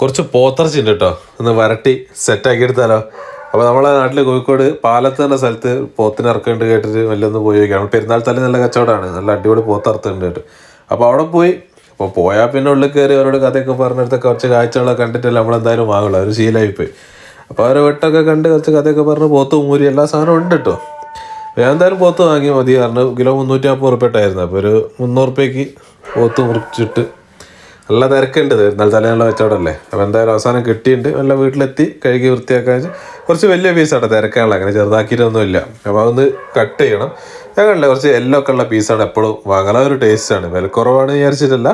കുറച്ച് പോത്തിറച്ചി ഉണ്ട് കേട്ടോ ഒന്ന് വരട്ടി സെറ്റാക്കി എടുത്താലോ. അപ്പോൾ നമ്മളെ നാട്ടിൽ കോഴിക്കോട് പാലത്ത് എന്ന സ്ഥലത്ത് പോത്തിന് ഇറക്കുന്നുണ്ട് കേട്ടിട്ട് വല്ലൊന്ന് പോയി നോക്കിയാണ് പെരുന്നാൾ തല്ലി നല്ല കച്ചവടമാണ്. നല്ല അടിപൊളി പോത്ത് ഇറക്കുന്നുണ്ട് കേട്ടോ. അപ്പോൾ അവിടെ പോയി. അപ്പോൾ പോയാൽ പിന്നെ ഉള്ളിൽ കയറി അവരോട് കഥയൊക്കെ പറഞ്ഞെടുത്ത് കുറച്ച് കാഴ്ചകളൊക്കെ കണ്ടിട്ടല്ലേ നമ്മളെന്തായാലും വാങ്ങുള്ളൂ ഒരു ശീലമായി പോയി. അപ്പോൾ അവരെ വെട്ടൊക്കെ കണ്ട് കുറച്ച് കഥയൊക്കെ പറഞ്ഞ് പോത്ത് മൂരി എല്ലാ സാധനവും ഉണ്ട് കേട്ടോ ഞാൻ എന്തായാലും പോത്ത് വാങ്ങി മതി. കാരണം കിലോ മുന്നൂറ്റി നാൽപ്പത് ഉറുപ്പിട്ടായിരുന്നു അപ്പോൾ ഒരു മുന്നൂറ് റുപ്യക്ക് പോത്ത് മുറിച്ചിട്ട് നല്ല തിരക്കുണ്ട്. എന്നാൽ തലേനുള്ള കച്ചവടമല്ലേ? അപ്പോൾ എന്തായാലും അവസാനം കിട്ടിയിട്ടുണ്ട്. നല്ല വീട്ടിലെത്തി കഴുകി വൃത്തിയാക്കാൻ കുറച്ച് വലിയ പീസാണ് തിരക്കാനുള്ള. അങ്ങനെ ചെറുതാക്കിയിട്ടൊന്നുമില്ല. അപ്പോൾ അതൊന്ന് കട്ട് ചെയ്യണം. ഞങ്ങളല്ലേ കുറച്ച് എല്ലോ ഒക്കെ ഉള്ള പീസാണ് എപ്പോഴും വാങ്ങാൻ. ഒരു ടേസ്റ്റാണ് വില കുറവാണ് വിചാരിച്ചിട്ടല്ല.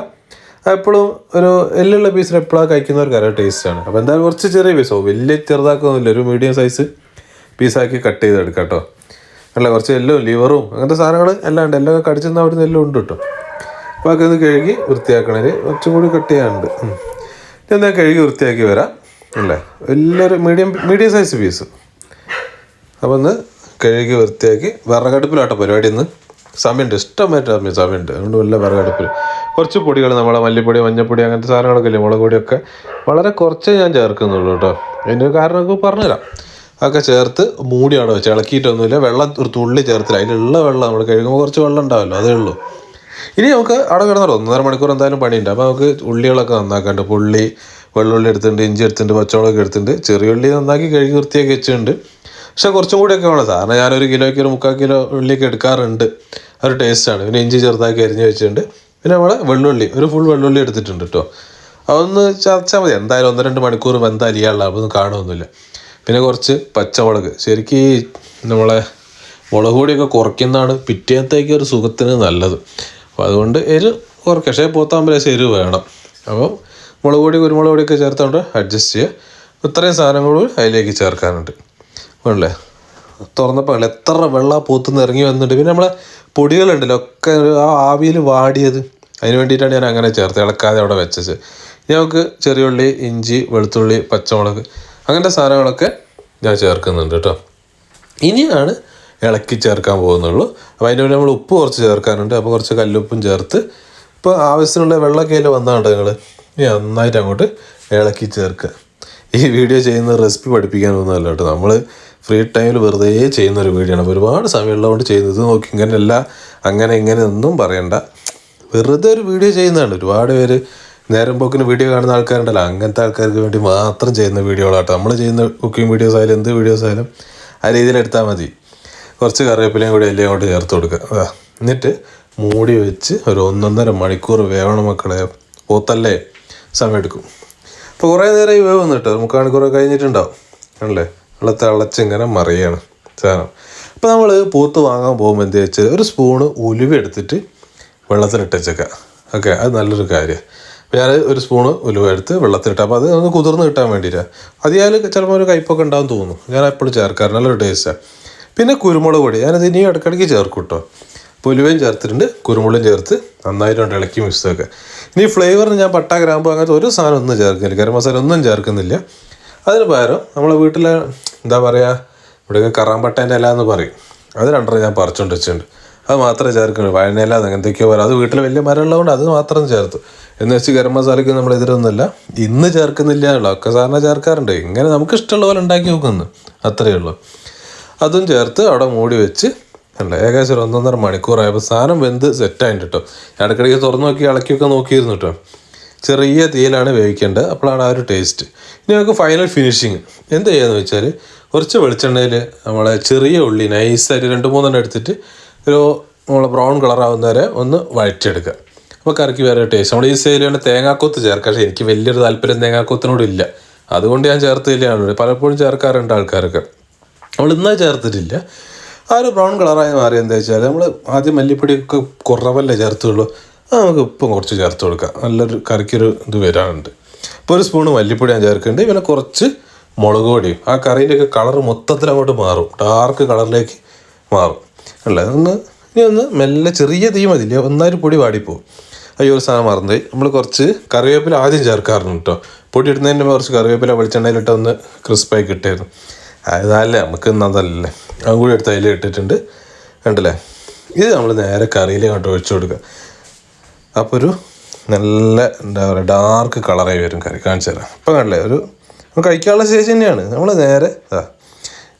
എപ്പോഴും ഒരു എല്ലുള്ള പീസിന് എപ്പോഴാണ് കഴിക്കുന്നവർക്ക് അറിയാം ടേസ്റ്റാണ് അപ്പോൾ എന്തായാലും കുറച്ച് ചെറിയ പീസോ വലിയ ചെറുതാക്കൊന്നുമില്ല. ഒരു മീഡിയം സൈസ് പീസാക്കി കട്ട് ചെയ്തെടുക്കാം കേട്ടോ. അല്ല കുറച്ച് എല്ലും ലിവറും അങ്ങനത്തെ സാധനങ്ങൾ എല്ലാം ഉണ്ട്. എല്ലാം കടിച്ചെന്ന് അവിടുന്ന് എല്ലാം ഉണ്ട് കേട്ടോ. അതൊക്കെ ഒന്ന് കഴുകി വൃത്തിയാക്കണേ കുറച്ചും കൂടി കട്ട് ചെയ്യാനുണ്ട്. ഞാൻ കഴുകി വൃത്തിയാക്കി വരാം. അല്ലേ? വലിയൊരു മീഡിയം മീഡിയം സൈസ് പീസ് അപ്പോൾ ഒന്ന് കഴുകി വൃത്തിയാക്കി വിറകടുപ്പിലാട്ടോ പരിപാടി ഇന്ന്. സമയമുണ്ട്. ഇഷ്ടമായിട്ട് സമയം സമയമുണ്ട്. അതുകൊണ്ട് വല്ല വിറകടുപ്പിൽ. കുറച്ച് പൊടികൾ നമ്മളെ മല്ലിപ്പൊടി മഞ്ഞപ്പൊടി അങ്ങനത്തെ സാധനങ്ങളൊക്കെ ഇല്ലേ? മുളക് പൊടിയൊക്കെ. വളരെ കുറച്ചേ ഞാൻ ചേർക്കുന്നുള്ളൂ കേട്ടോ. അതിന്റെ കാരണമൊക്കെ പറഞ്ഞുതരാം. അതൊക്കെ ചേർത്ത് മൂടിയാണ് വെച്ച് ഇളക്കിയിട്ടൊന്നുമില്ല. വെള്ളം ഒരു തുള്ളി ചേർത്തില്ല. അതിലുള്ള വെള്ളം നമ്മൾ കഴുകുമ്പോൾ കുറച്ച് വെള്ളം ഉണ്ടാവല്ലോ. അതേ ഉള്ളൂ. ഇനി നമുക്ക് അവിടെ കിടന്നോ ഒന്നര മണിക്കൂർ എന്തായാലും പണിയുണ്ട്. അപ്പോൾ നമുക്ക് ഉള്ളികളൊക്കെ നന്നാക്കാണ്ട്. പുള്ളി വെള്ളുള്ളി എടുത്തിട്ടുണ്ട് ഇഞ്ചി എടുത്തിട്ടുണ്ട് പച്ചമുളക് എടുത്തിട്ടുണ്ട്. ചെറിയ ഉള്ളി നന്നാക്കി കഴുകി വൃത്തിയാക്കി വെച്ചിട്ടുണ്ട്. പക്ഷെ കുറച്ചും കൂടിയൊക്കെ വേണം. സാറിന് ഞാനൊരു കിലോയ്ക്ക് ഒരു മുക്കാൽ കിലോ ഉള്ളിയൊക്കെ എടുക്കാറുണ്ട്. ഒരു ടേസ്റ്റാണ് പിന്നെ ഇഞ്ചി ചെറുതാക്കി അരിഞ്ഞ് വെച്ചിട്ടുണ്ട്. പിന്നെ നമ്മൾ വെള്ളുള്ളി ഒരു ഫുൾ വെള്ളുള്ളി എടുത്തിട്ടുണ്ട് കേട്ടോ അതൊന്ന് ചതച്ചാൽ മതി. എന്തായാലും ഒന്ന് രണ്ട് മണിക്കൂർ വെന്ത അപ്പോൾ ഒന്നും കാണുമൊന്നുമില്ല പിന്നെ കുറച്ച് പച്ചമുളക്. ശരിക്കും ഈ നമ്മളെ മുളക് പൊടിയൊക്കെ കുറയ്ക്കുന്നതാണ് പിറ്റേത്തേക്ക് ഒരു സുഖത്തിന് നല്ലത്. അപ്പോൾ അതുകൊണ്ട് എരു കുറയ്ക്കുക പക്ഷേ പോത്താമ്പല എരിവ് വേണം. അപ്പോൾ മുളക് പൊടി കുരുമുളക് പൊടിയൊക്കെ ചേർത്തുകൊണ്ട് അഡ്ജസ്റ്റ് ചെയ്യുക ഇത്രയും സാധനങ്ങൾ അതിലേക്ക് ചേർക്കാനുണ്ട്. വേണല്ലേ? തുറന്നപ്പോൾ എത്ര വെള്ള പൂത്തുനിന്ന് ഇറങ്ങി വന്നിട്ട് പിന്നെ നമ്മളെ പൊടികളുണ്ടല്ലോ ഒക്കെ ആ ആവിയിൽ വാടിയത്. അതിന് വേണ്ടിയിട്ടാണ് ഞാൻ അങ്ങനെ ചേർത്ത് ഇളക്കാതെ അവിടെ വെച്ചത്. ഇനി നമുക്ക് ചെറിയ ഉള്ളി ഇഞ്ചി വെളുത്തുള്ളി പച്ചമുളക് അങ്ങനത്തെ സാധനങ്ങളൊക്കെ ഞാൻ ചേർക്കുന്നുണ്ട് കേട്ടോ. ഇനിയാണ് ഇളക്കി ചേർക്കാൻ പോകുന്നുള്ളൂ. അപ്പോൾ അതിന്റെ നമ്മൾ ഉപ്പ് കുറച്ച് ചേർക്കാനുണ്ട്. അപ്പോൾ കുറച്ച് കല്ലുപ്പും ചേർത്ത് ഇപ്പോൾ ആവശ്യത്തിനുള്ള വെള്ളമൊക്കെ അതിൽ വന്നാണ്ട് നിങ്ങൾ നന്നായിട്ട് അങ്ങോട്ട് ഇളക്കി ചേർക്കുക. ഈ വീഡിയോ ചെയ്യുന്ന റെസിപ്പി പഠിപ്പിക്കാനൊന്നുമല്ല കേട്ടോ. നമ്മൾ ഫ്രീ ടൈമിൽ വെറുതെ ചെയ്യുന്ന ഒരു വീഡിയോ ആണ്. അപ്പോൾ ഒരുപാട് സമയമുള്ളതുകൊണ്ട് ചെയ്യുന്നത് നോക്കി ഇങ്ങനെയല്ല അങ്ങനെ ഇങ്ങനെ ഒന്നും പറയണ്ട. വെറുതെ ഒരു വീഡിയോ ചെയ്യുന്നതാണ്. ഒരുപാട് പേര് നേരം പോക്കിന് വീഡിയോ കാണുന്ന ആൾക്കാരുണ്ടല്ലോ. അങ്ങനത്തെ ആൾക്കാർക്ക് വേണ്ടി മാത്രം ചെയ്യുന്ന വീഡിയോകളാട്ടോ. നമ്മൾ ചെയ്യുന്ന കുക്കിംഗ് വീഡിയോസ് ആയാലും എന്ത് വീഡിയോസ് ആയാലും ആ രീതിയിൽ എടുത്താൽ മതി. കുറച്ച് കറിവേപ്പിലയും കൂടി എല്ലാം കൊണ്ട് ചേർത്ത് കൊടുക്കുക എന്നിട്ട് മൂടി വെച്ച് ഒരു ഒന്നൊന്നര മണിക്കൂർ വേവണം മക്കളെ. പോത്തല്ലേ? സമയം എടുക്കും. അപ്പോൾ കുറേ നേരം ഈ വേവുന്നു കേട്ടോ മുക്കാൽ മണിക്കൂറൊക്കെ കഴിഞ്ഞിട്ടുണ്ടാവും. ആണല്ലേ? വെള്ള തിളച്ച് ഇങ്ങനെ മറിയാണ് സാധനം. അപ്പോൾ നമ്മൾ പോത്ത് വാങ്ങാൻ പോകുമ്പോൾ എന്ത് വെച്ചാൽ ഒരു സ്പൂണ് ഉലുവ എടുത്തിട്ട് വെള്ളത്തിലിട്ട് വെച്ചേക്കുക ഓക്കെ അത് നല്ലൊരു കാര്യമാണ് ഞാൻ ഒരു സ്പൂണ് ഉലുവ എടുത്ത് വെള്ളത്തിലിട്ട്. അപ്പോൾ അത് ഒന്ന് കുതിർന്ന് കിട്ടാൻ വേണ്ടിയിട്ടാണ് അതിയാൽ ചിലപ്പോൾ ഒരു കയ്പൊക്കെ ഉണ്ടാകുമെന്ന് തോന്നുന്നു. ഞാൻ എപ്പോഴും ചേർക്കാറ്. നല്ലൊരു ടേസ്റ്റാണ് പിന്നെ കുരുമുളക് പൊടി. ഞാനത് ഇനിയും ഇടയ്ക്കിടയ്ക്ക് ചേർക്കും കേട്ടോ പുലുവയും ചേർത്തിട്ടുണ്ട്. കുരുമുളകും ചേർത്ത് നന്നായിട്ടുണ്ട് ഇളക്കി മിക്സ് ആക്കുക. ഇനി ഫ്ലേവറിന് ഞാൻ പട്ട ഗ്രാമ്പ് അങ്ങനത്തെ ഒരു സാധനം ഒന്നും ചേർക്കുന്നില്ല. ഗരം മസാല ഒന്നും ചേർക്കുന്നില്ല. അതിന് പകരം നമ്മളെ വീട്ടിലെ എന്താ പറയുക ഇവിടെ കറാമ്പട്ടേന്റെ ഇല എന്ന് പറയും. അത് രണ്ടര ഞാൻ പറിച്ചുകൊണ്ട് വെച്ചിട്ടുണ്ട്. അത് മാത്രമേ ചേർക്കുള്ളൂ. വഴനയില എന്തൊക്കെയോ പറയാം. അത് വീട്ടിൽ വലിയ മരം ഉള്ളതുകൊണ്ട് അത് മാത്രം ചേർത്തു. എന്ന് വെച്ച് ഗരം മസാലയ്ക്ക് നമ്മൾ എതിരൊന്നുമില്ല. ഇന്ന് ചേർക്കുന്നില്ല ഉള്ളൂ. ഒക്കെ സാധാരണ ചേർക്കാറുണ്ട്. ഇങ്ങനെ നമുക്ക് ഇഷ്ടമുള്ള പോലെ ഉണ്ടാക്കി നോക്കുന്നു. അത്രയേ ഉള്ളൂ. അതും ചേർത്ത് അവിടെ മൂടി വെച്ച് അല്ല ഏകദേശം ഒരു ഒന്നൊന്നര മണിക്കൂറായപ്പോൾ സാധനം വെന്ത് സെറ്റായിട്ട് കേട്ടോ ഇടയ്ക്കിടയ്ക്ക് തുറന്നു നോക്കി ഇളക്കിയൊക്കെ നോക്കിയിരുന്നു കേട്ടോ ചെറിയ തീയിലാണ് വേവിക്കേണ്ടത് അപ്പോഴാണ് ആ ഒരു ടേസ്റ്റ് ഇനി നമുക്ക് ഫൈനൽ ഫിനിഷിങ് എന്ത് ചെയ്യാന്ന് വെച്ചാൽ കുറച്ച് വെളിച്ചെണ്ണയിൽ നമ്മളെ ചെറിയ ഉള്ളി നൈസായിട്ട് രണ്ട് മൂന്നെണ്ണം എടുത്തിട്ട് ഒരു നമ്മളെ ബ്രൗൺ കളറാവുന്ന വരെ ഒന്ന് വഴറ്റിയെടുക്കുക. അപ്പോൾ കറിക്ക് വേറെ ടേസ്റ്റ് നമ്മൾ ഈ സൈഡിലാണ് തേങ്ങാക്കൊത്ത് ചേർക്കുക പക്ഷേ എനിക്ക് വലിയൊരു താല്പര്യം തേങ്ങാക്കൊത്തിനോടില്ല അതുകൊണ്ട് ഞാൻ ചേർത്തില്ലാണ് പലപ്പോഴും ചേർക്കാറുണ്ട് ആൾക്കാരൊക്കെ. നമ്മൾ ഇന്നാ ചേർത്തിട്ടില്ല. ആ ഒരു ബ്രൗൺ കളറായി മാറി. എന്താ വെച്ചാൽ നമ്മൾ ആദ്യം മല്ലിപ്പൊടിയൊക്കെ കുറവല്ലേ ചേർത്തുള്ളൂ. അത് നമുക്ക് ഉപ്പും കുറച്ച് ചേർത്ത് കൊടുക്കാം. നല്ലൊരു കറിക്കൊരു ഇത് വരാനുണ്ട്. ഇപ്പോൾ ഒരു സ്പൂണ് മല്ലിപ്പൊടി ഞാൻ ചേർക്കുന്നുണ്ട് പിന്നെ കുറച്ച് മുളക് പൊടിയും. ആ കറീന്റെയൊക്കെ കളർ മൊത്തത്തിൽ അങ്ങോട്ട് മാറും. ഡാർക്ക് കളറിലേക്ക് മാറും. അല്ലേ? ഒന്ന് ഇനി ഒന്ന് മെല്ലെ ചെറിയ തീ മതില്ല ഒന്നായിരം പൊടി വാടിപ്പോവും. അയ്യോ ഒരു സാധനം മറന്നുപോയി. നമ്മൾ കുറച്ച് കറിവേപ്പില ആദ്യം ചേർക്കാറുണ്ട് കേട്ടോ. പൊടി ഇടുന്നതിന്റെ കുറച്ച് കറിവേപ്പില വെളിച്ചെണ്ണയിലിട്ട് ഒന്ന് ക്രിസ്പായി കിട്ടിയിരുന്നു അതല്ലേ നമുക്ക് നന്നല്ലേ അതും കൂടി എടുത്ത് അതിൽ ഇട്ടിട്ടുണ്ട്. കണ്ടല്ലേ? ഇത് നമ്മൾ നേരെ കറിയിലേക്ക് ഒഴിച്ചു കൊടുക്കുക. അപ്പോൾ ഒരു നല്ല എന്താ പറയുക ഡാർക്ക് കളറായി വരും കറി. കാണിച്ചു തരാം. ഇപ്പം കണ്ടില്ലേ ഒരു കഴിക്കാനുള്ള സ്റ്റേജ് തന്നെയാണ്. നമ്മൾ നേരെ ആ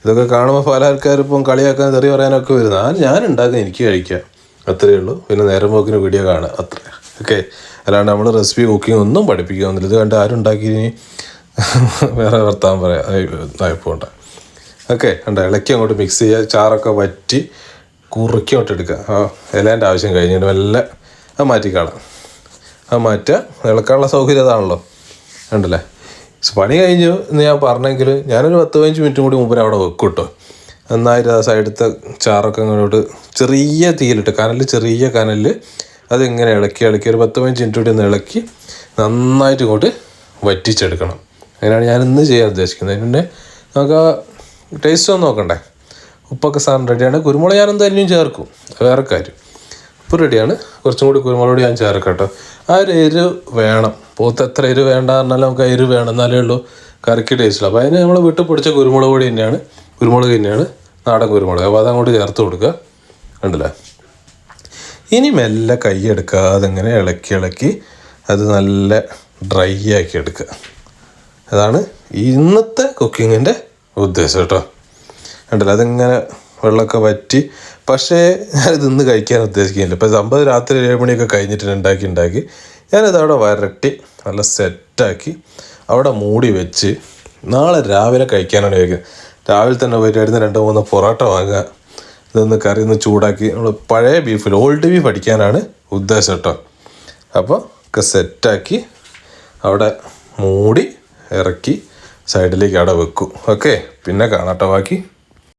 ഇതൊക്കെ കാണുമ്പോൾ പല ആൾക്കാരും ഇപ്പം കളിയാക്കാൻ തെറി പറയാനൊക്കെ വരുന്നത്. ആ ഞാൻ ഉണ്ടാക്കുക എനിക്ക് കഴിക്കാം. അത്രയേ ഉള്ളൂ. പിന്നെ നേരം പോക്കിന് വീഡിയോ കാണുക. അത്ര. ഓക്കെ. അല്ലാണ്ട് നമ്മൾ റെസിപ്പി കുക്കിംഗ് ഒന്നും പഠിപ്പിക്കുക ഒന്നുമില്ല ഇത് കണ്ട് ആരും ഉണ്ടാക്കി ഇനി വേറെ വർത്താൻ പറയാം ആയിപ്പോണ്ട ഓക്കെ ഉണ്ടോ ഇളക്കി അങ്ങോട്ട് മിക്സ് ചെയ്യുക. ചാറൊക്കെ വറ്റി കുറുക്കിയോട്ട് എടുക്കുക ആ ഇലേന്റെ ആവശ്യം കഴിഞ്ഞിട്ട് മെല്ലെ അത് മാറ്റിക്കാളാം അത് മാറ്റുക. ഇളക്കാനുള്ള സൗകര്യം അതാണല്ലോ. ഉണ്ടല്ലേ പണി കഴിഞ്ഞു എന്ന് ഞാൻ പറഞ്ഞെങ്കിൽ ഞാനൊരു പത്ത് പതിനഞ്ച് മിനിറ്റും കൂടി മുമ്പേ അവിടെ വെക്കും കേട്ടോ. നന്നായിട്ട് ആ സൈഡത്തെ ചാറൊക്കെ അങ്ങോട്ട് ചെറിയ തീയിലിട്ട് കനലിൽ ചെറിയ കനലിൽ അതിങ്ങനെ ഇളക്കി ഇളക്കി. ഒരു പത്ത് പതിനഞ്ച് മിനിറ്റ് കൂടി ഒന്ന് ഇളക്കി നന്നായിട്ട് ഇങ്ങോട്ട് വറ്റിച്ചെടുക്കണം. അങ്ങനെയാണ് ഞാൻ ഇന്ന് ചെയ്യാൻ ഉദ്ദേശിക്കുന്നത്. അതിന് നമുക്ക് ആ ടേസ്റ്റ് ഒന്ന് നോക്കണ്ടേ? ഉപ്പൊക്കെ സാധനം റെഡിയാണ് കുരുമുളക് ഞാൻ എന്തായാലും ചേർക്കും? വേറെ കാര്യം. ഉപ്പ് റെഡിയാണ് കുറച്ചും കൂടി കുരുമുളക് ഞാൻ ചേർക്കാം കേട്ടോ ആ ഒരു എരിവ് വേണം. പോത്ത് എത്ര എരിവ് വേണ്ട പറഞ്ഞാലും നമുക്ക് എരിവ് വേണം. എന്നാലേ ഉള്ളൂ. കറിക്ക് ടേസ്റ്റ് അപ്പോൾ അതിന് നമ്മൾ വീട്ടിൽ പൊടിച്ച കുരുമുളക് പൊടി തന്നെയാണ്. കുരുമുളക് തന്നെയാണ്. നാടൻ കുരുമുളക്. അപ്പോൾ അതങ്ങോട്ട് ചേർത്ത് കൊടുക്കുക. ഉണ്ടല്ലേ ഇനി മെല്ലെ കൈ എടുക്കാതെ ഇങ്ങനെ ഇളക്കി ഇളക്കി അത് നല്ല ഡ്രൈ ആക്കി എടുക്കുക. അതാണ് ഇന്നത്തെ കുക്കിങ്ങിന്റെ ഉദ്ദേശം കേട്ടോ. കണ്ടില്ല? അതിങ്ങനെ വെള്ളമൊക്കെ വറ്റി. പക്ഷേ ഞാനിത് ഇന്ന് കഴിക്കാൻ ഉദ്ദേശിക്കുന്നില്ല. ഇപ്പം സംഭവം രാത്രി ഏഴ് മണിയൊക്കെ കഴിഞ്ഞിട്ട് ഉണ്ടാക്കി ഉണ്ടാക്കി. ഞാനിത് അവിടെ വരട്ടി നല്ല സെറ്റാക്കി അവിടെ മൂടി വെച്ച് നാളെ രാവിലെ കഴിക്കാനാണ് കഴിക്കുന്നത് രാവിലെ തന്നെ പോയിട്ട് രണ്ട് മൂന്ന് പൊറോട്ട വാങ്ങുക. ഇതൊന്ന് കറി ഒന്ന് ചൂടാക്കി. നമ്മൾ പഴയ ബീഫിൽ ഓൾഡ് ബീഫ് അടിക്കാനാണ് ഉദ്ദേശം കേട്ടോ. അപ്പോൾ ഒക്കെ സെറ്റാക്കി അവിടെ മൂടി ഇറക്കി സൈഡിലേക്ക് അവിടെ വെക്കും. ഓക്കെ? പിന്നെ കാണാട്ടോ ബാക്കി.